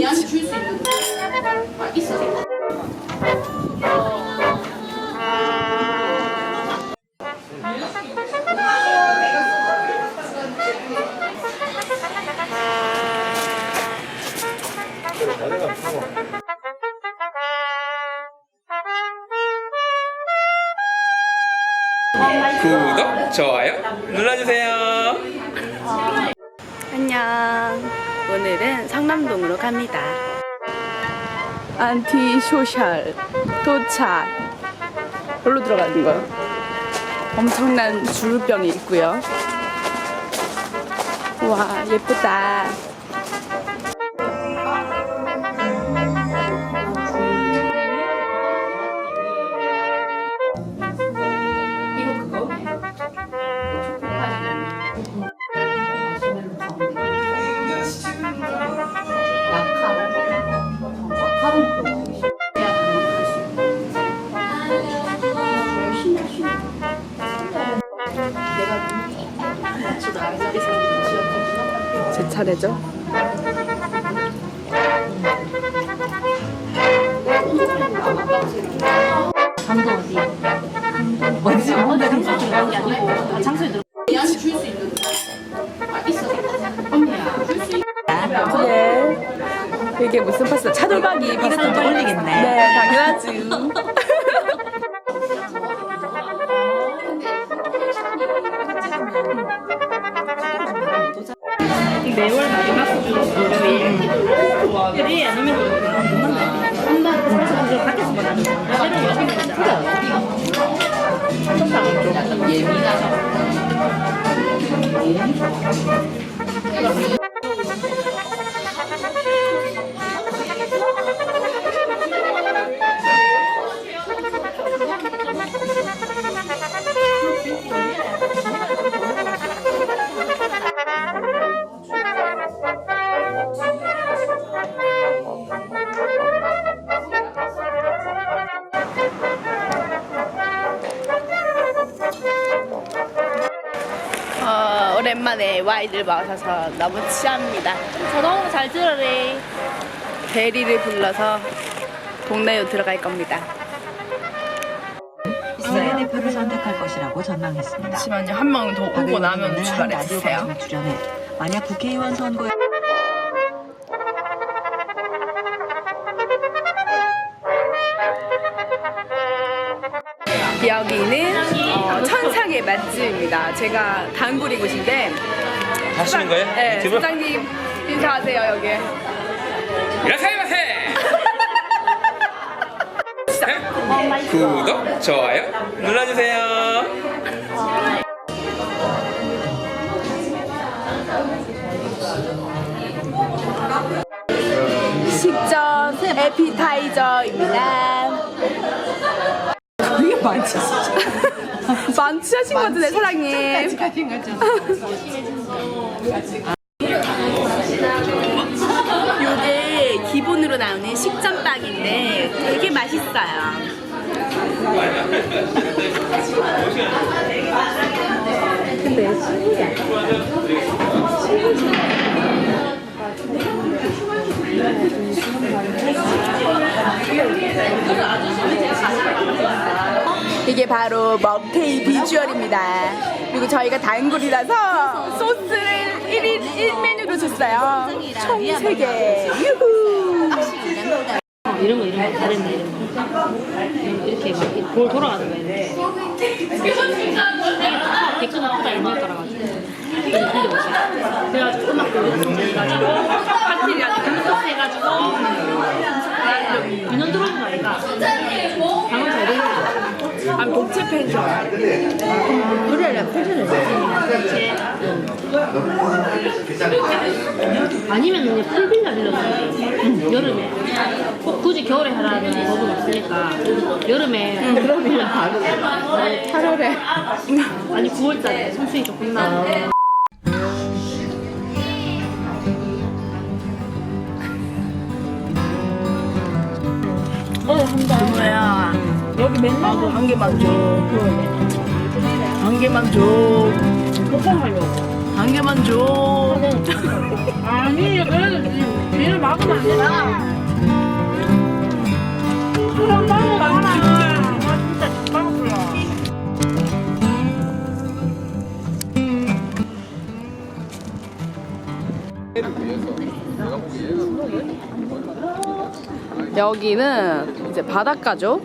얘한테 줄 수 있는 거. 아. 구독, 좋아요 눌러주세요. 안녕. 오늘은 상남동으로 갑니다. 안티소셜 도착. 뭘로 들어가는 거요? 엄청난 주류병이 있고요. 와 예쁘다. 제 차례죠. 장도 어디? 어디지? 어디 장소 들어간 게 아니고 장소에 들어. 얘한테 줄수 있는 거. 아, 있어. 언니야. 줄수 있는 네. 이게 무슨 파스타? 차돌박이 이것도 파스타. 떠올리겠네. 네, 당연하지. 매월 마지막 주 월요일. 그래 아니면 엄마 그래서 밖에서 거. 새로운 거 생겼잖아. 어, 오랜만에 와이들 마셔서 너무 취합니다. 저 너무 잘 들어래. 대리를 불러서 동네로 들어갈 겁니다. 이스라엘 대표를 선택할 것이라고 전망했습니다. 잠시만요. 한 명 더 오고 나면 출발해 주세요. 출연해 만약 국회의원 선거에 여기는 어, 천상의 맛집입니다. 제가 단골이 곳인데 하시는 거예요? 네, 유튜브? 사장님 인사하세요 여기. 이라사이마세! 구독, 좋아요 눌러주세요. 식전 에피타이저입니다. 그게 많지 진짜. 만취 하신 것 같은데 사장님. 요게 기본으로 나오는 식전빵인데 되게 맛있어요. 바로 먹테이 비주얼입니다. 그리고 저희가 단골이라서 소스를 1인 1메뉴로 줬어요. 총 3개. 유후. 이런 거 이런 거 다른데 이런 거. 이렇게 막돌 돌아가는 거 이렇게. 개끈 아프다 옛날 따라가지고. 그래가지고 음악 들려가지고 파티를 아주 소스 해가지고 민원 들어온 거 아이가? 방금 잘 되는 거. 아, 독채 펜션. 펜션을 아니면 그냥 풀빌라 빌려서 여름에 꼭 굳이 겨울에 하라는 법은 없으니까 여름에 그러면 바로 8월에. 아니 9월달에 손수이 조금 나 뭐야. 여기 맨날 나도 한 개만 줘. 한 개만 줘. 먹방하려고 한 개만 줘. 아니 그래도 얘를 막으면 안 되나? 그럼 막으라. 아 진짜 막아불라. 여기는 이제 바닷가죠.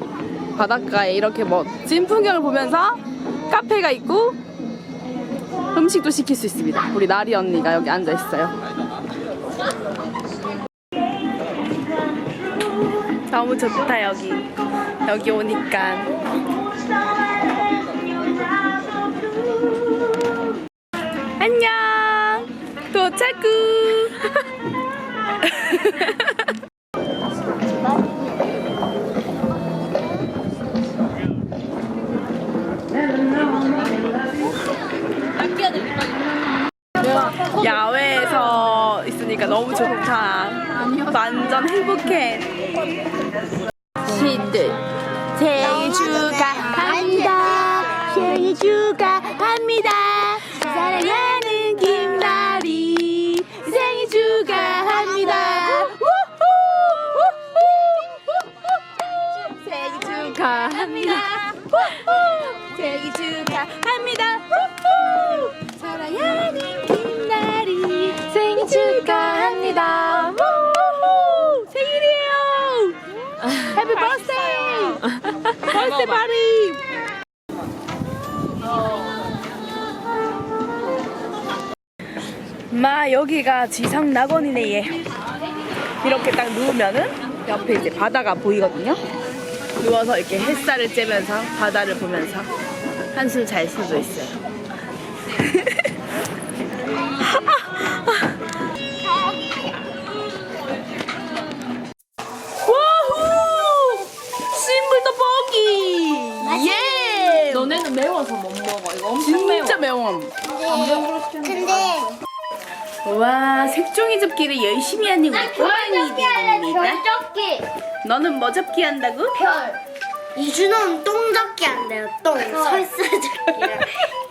바닷가에 이렇게 멋진 풍경을 보면서 카페가 있고 음식도 시킬 수 있습니다. 우리 나리 언니가 여기 앉아 있어요. 너무 좋다 여기. 여기 오니까. 안녕. 도착구. 축하합니다. 생일 축하합니다. 사랑하는 김나리 생일 축하합니다. 우후. 생일 축하합니다. 우후. 생일 축하합니다. 우후. 사랑하는 김나리 생일 축하합니다. 우후. 생일이에요. 해피 버스데이. 버스데이 파티. 마 여기가 지상 낙원이네 얘. 이렇게 딱 누우면은 옆에 이제 바다가 보이거든요. 누워서 이렇게 햇살을 쬐면서 바다를 보면서 한숨 잘 수도 있어요. 심불 떡볶이! 예! 너네는 매워서 못 먹어. 이거 엄청 매워. 진짜 매워. 근데 와 색종이 접기를 열심히 하는 우리 꼬맹이들입니다. 별접기 너는 뭐 접기 한다고? 별 이준호는 똥 접기 안 돼요 똥 설사 접기를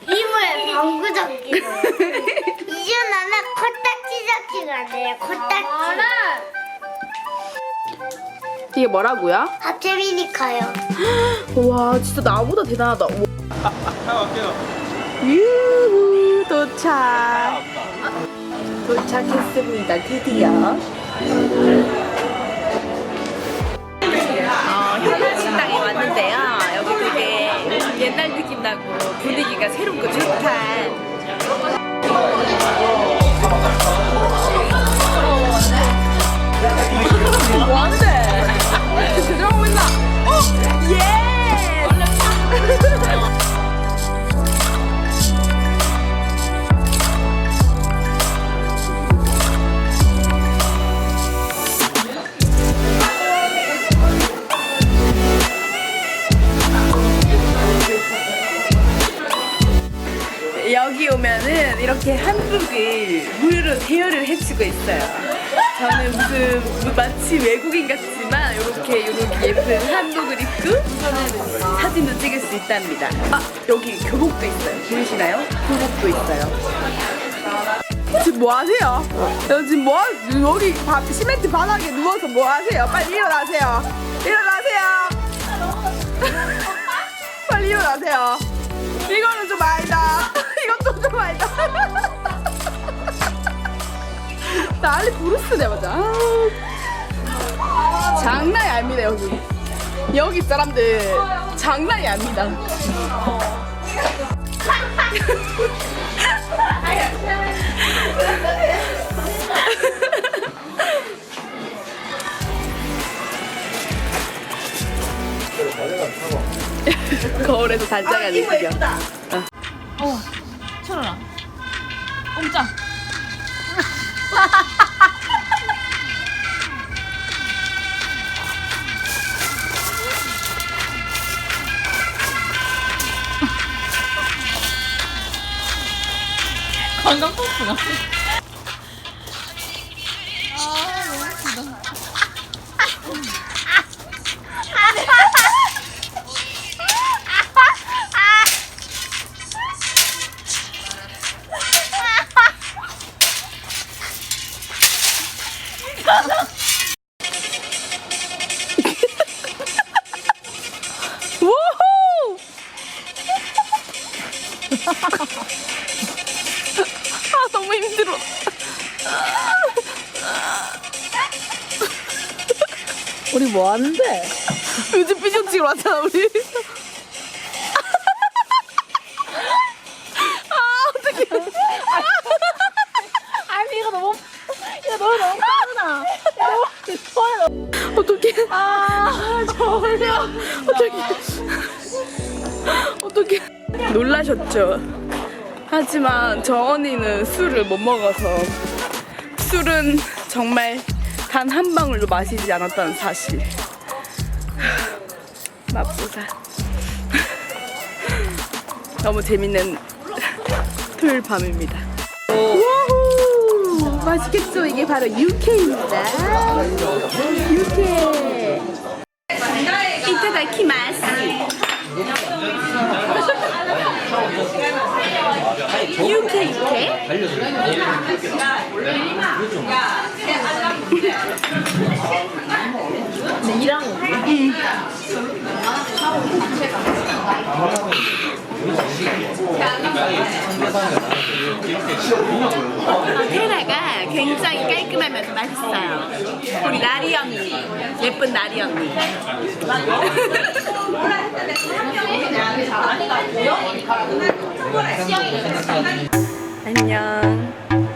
이모의 방구 접기를 이준호는 코딱지 접기가 안 돼요 코딱지 이게 뭐라고요? 하체미니카요 와 진짜 나보다 대단하다. 유후 도착. 도착했습니다 드디어. 어, 현안 식당에 왔는데요. 여기 되게 옛날 느낌 나고 분위기가 새롭고 좋다. 뭐하는데? 하고 있나? 어? 예! 여기 오면은 이렇게 한국을 무료로 대여를 해주고 있어요. 저는 무슨 마치 외국인 같지만 이렇게 이렇게 예쁜 한복을 입고 사진도 찍을 수 있답니다. 아 여기 교복도 있어요. 보이시나요? 교복도 있어요. 지금 뭐 하세요? 여 지금 뭐 하- 여기 바, 시멘트 바닥에 누워서 뭐 하세요? 빨리 일어나세요. 일어나세요. 빨리 일어나세요. 이거는 좀 아니다. 이것도 좀 아니다. 난리 부르스네 맞아. 장난이 아닙니다 여기. 여기 사람들 장난이 아닙니다. 거울에서 단장가 느끼려. 철아라. 꼼짝. 관광 코스가. 뭐 하는데? 요즘 삐죽 찍으러 왔잖아 우리. 아 어떡해. 아니 이거 너무 이거 너무 너무 빠르다. 어떡해. 아 저려. 어떡해. 어떡해. 놀라셨죠? 하지만 정언니는 술을 못 먹어서 술은 정말 단 한 방울도 마시지 않았다는 사실. 맙소사. 너무 재밌는 토요일 밤입니다. 와우! 맛있겠죠? 이게 바로 육회입니다. 육회. 이타다키마스. 육회 육회. 테라가 굉장히 깔끔하면서 맛있어요. 우리 나리 언니, 예쁜 나리 언니. 안녕.